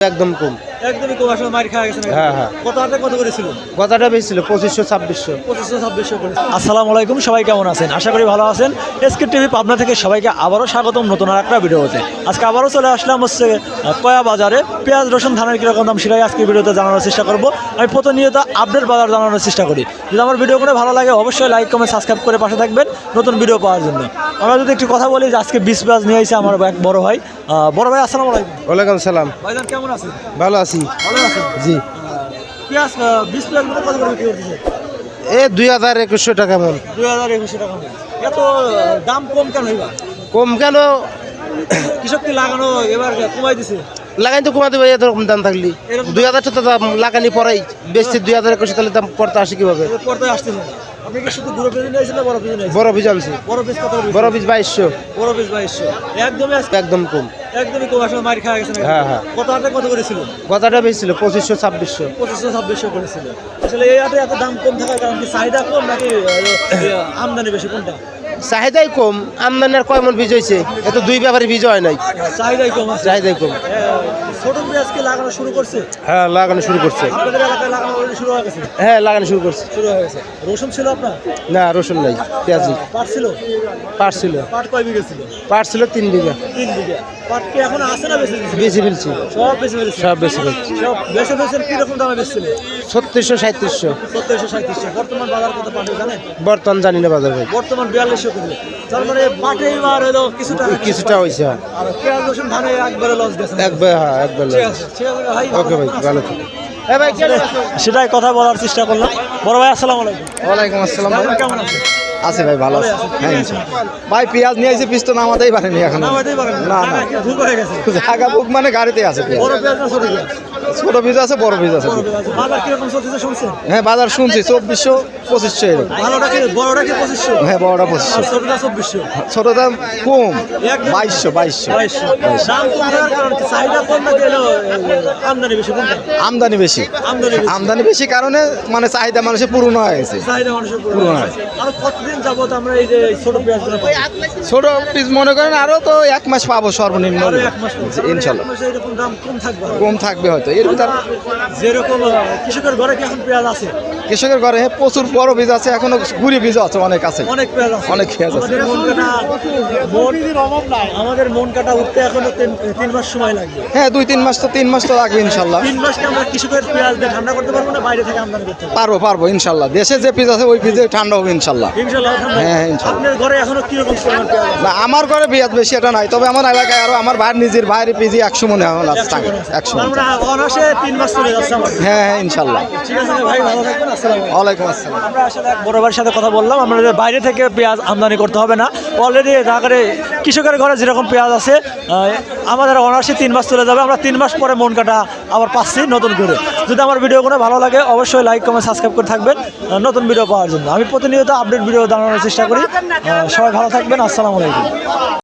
একদম কম। একদমই কম আসলে মার খাওয়া গেছে হ্যাঁ, হ্যাঁ। কত হাতে কত করেছিল কথাটা বেশি ছিল? পঁচিশশো ছাব্বিশশো। পঁচিশশো ছাব্বিশশো করে। আসসালামু আলাইকুম সবাই কেমন আছেন? আশা করি ভালো আছেন। এসকে টিভি পাবনা থেকে সবাইকে আবারও স্বাগতম নতুন আর একটা ভিডিওতে। আজকে আবারও চলে আসলাম হচ্ছে কয়া বাজারে। পেঁয়াজ রসুন ধানের কীরকম দাম সেটাই আজকে ভিডিওতে জানানোর চেষ্টা করব। আমি প্রতিনিয়ত আপডেট বাজার জানানোর চেষ্টা করি। যদি আমার ভিডিও করে ভালো লাগে অবশ্যই লাইক কমেন্ট সাবস্ক্রাইব করে পাশে থাকবেন নতুন ভিডিও পাওয়ার জন্য। আমরা যদি একটু কথা বলি যে আজকে বিশ পেঁয়াজ নিয়ে এসে আমার এক বড় ভাই। বড় ভাই আসসালামু আলাইকুম। ওয়ালাইকুম সালাম। ভাইজান কেমন আছেন? ভালো আছি। আছেন? জি। পেঁয়াজ বিশ পেঁয়াজ কত করে বিক্রি করতেছে এ দুই হাজার একুশশো টাকা মন। দুই হাজার একুশশো টাকা মূল্য। এত দাম কম কেন এবার? কম কেন? কৃষক কি লাগানো এবার কমাই দিছে? লাগাই তো কমাতে পারি এরকম দাম থাকলি। দুই হাজার দাম লাগানি পরেই। বেশি দুই হাজার একুশশো তাহলে দাম পড়তে আসে কীভাবে? আসতেছে আপনি কি শুধু বুড়ো পেজে নিয়েছেন না বড় পেজে নিয়েছেন বড় বীজ আনছি বড় পেজ কত বড় বীজ বাইশশো। বড় পেজ বাইশশো। একদমই আজকে একদম কম। একদমই কম আসলে মার খাওয়া গেছে হ্যাঁ, হ্যাঁ। কত হাতে কত করেছিল কথাটা বেশি পঁচিশশো ছাব্বিশশো। পঁচিশশো ছাব্বিশশো করেছিল আসলে এই হাতে এত দাম কম থাকার কারণ কি চাহিদা কম নাকি আমদানি বেশি কোনটা? চাহিদাই কম আমদানি আর কয় মন বীজ হয়েছে? এত দুই ব্যাপারে বীজ হয় নাই। চাহিদাই কম চাহিদাই কম। ছোট পেঁয়াজ কি লাগানো শুরু করছে? হ্যাঁ লাগানো শুরু করছে। আপনাদের এলাকায় শুরু হয়ে গেছে? হ্যাঁ লাগানো শুরু করছে। শুরু হয়ে গেছে। রসুন ছিল আপনার? না রসুন নাই পেঁয়াজি পাট ছিল? পাট ছিল। পাট কয় বিঘা ছিল? পাট ছিল তিন বিঘা। তিন বিঘা। পাট কি এখন আছে না বেশি বেশি ফেলছি। সব বেশি ফেলছে। সব বেশি ফেলছি। সব বেশি ফেলছেন কীরকম দামে বেচছিল? ছত্রিশশো সাঁত্রিশশো সত্তরশো সাঁত্রিশশো বর্তমান বাজার কত পাটে জানেন? বর্তমান জানি না বাজার ভাই। বর্তমান বিয়াল্লিশশো করে তার মানে পাটে এবার হলো কিছুটা কিছুটা হয়েছে হ্যাঁ। আর পেঁয়াজ রসুন ধানে একবারে লস গেছে। একবার হ্যাঁ একবার ঠিক ঠিক আছে ভাই ওকে ভাই ভালো সেটাই কথা বলার চেষ্টা করলাম। বড় ভাই আসসালাম আলাইকুম। ওয়ালাইকুম আসসালাম কেমন- আছেন? আছে ভাই ভালো আছে। হ্যাঁ ভাই পেঁয়াজ নিয়ে এসে পিস তো নামাতেই পারেনি এখন। না, না। হয়ে জায়গা বুক মানে গাড়িতে আছে ছোট বীজ আছে বড় বীজ আছে। হ্যাঁ বাজার শুনছি চব্বিশশো পঁচিশশো এরকম। ভালোটা কি বড়টা কি পঁচিশশো? হ্যাঁ বড়টা পঁচিশশো। ছোট দাম কম বাইশশো বাইশশো। আমদানি বেশি আমদানি বেশি। আমদানি বেশি। আমদানি বেশি কারণে মানে চাহিদা মানুষের পূরণ হয়ে গেছে। চাহিদা কতদিন যাবত আমরা এই যে ছোট পেঁয়াজগুলো? ছোট পিস মনে করেন আরও তো এক মাস পাবো সর্বনিম্ন এক মাস ইনশাল্লাহ। এরকম দাম কম থাকবে। কম থাকবে হয়তো। এরকম তার যেরকম কৃষকের ঘরে কি এখন পেঁয়াজ আছে? কৃষকের ঘরে হ্যাঁ, প্রচুর বড় বীজ আছে এখনও গুড়ি বীজ আছে অনেক আছে। অনেক অনেক পেঁয়াজ আছে। আমাদের মন কাটা উঠতে এখনও তিন মাস সময় লাগবে। হ্যাঁ দুই তিন মাস তো তিন মাস তো লাগবে ইনশাল্লাহ। তিন মাসকে আমরা কৃষকের পেঁয়াজ ঠান্ডা করতে পারব না? বাইরে থেকে আমদানি করতে পারব? পারব ইনশাল্লাহ। দেশে যে পিস আছে ওই পিজে ঠান্ডা হবে ইনশাল্লাহ। ইনশাল্লাহ হ্যাঁ, ইনশাল্লাহ। ঘরে এখনও কীরকম না আমার ঘরে বিয়াদ বেশি এটা নাই তবে আমার এলাকায় আরও আমার ভাইয়ের নিজের ভাইয়ের পিজি একশো মনে এখন আছে একশো মানে মাস হ্যাঁ হ্যাঁ ইনশাল্লাহ। ঠিক আছে ভাই ভালো থাকবেন। আসসালামু আলাইকুম। ওয়ালাইকুম আসসালাম। আমরা আসলে এক বড় ভাইয়ের সাথে কথা বললাম। আমাদের বাইরে থেকে পেঁয়াজ আমদানি করতে হবে না। অলরেডি ঢাকারে কৃষকের ঘরে যেরকম পেঁয়াজ আছে আমাদের অনার্সে তিন মাস চলে যাবে। আমরা তিন মাস পরে মন কাটা আবার পাচ্ছি নতুন করে। যদি আমার ভিডিওগুলো ভালো লাগে অবশ্যই লাইক কমেন্ট সাবস্ক্রাইব করে থাকবেন নতুন ভিডিও পাওয়ার জন্য। আমি প্রতিনিয়ত আপডেট ভিডিও জানানোর চেষ্টা করি। সবাই ভালো থাকবেন। আসসালামু আলাইকুম।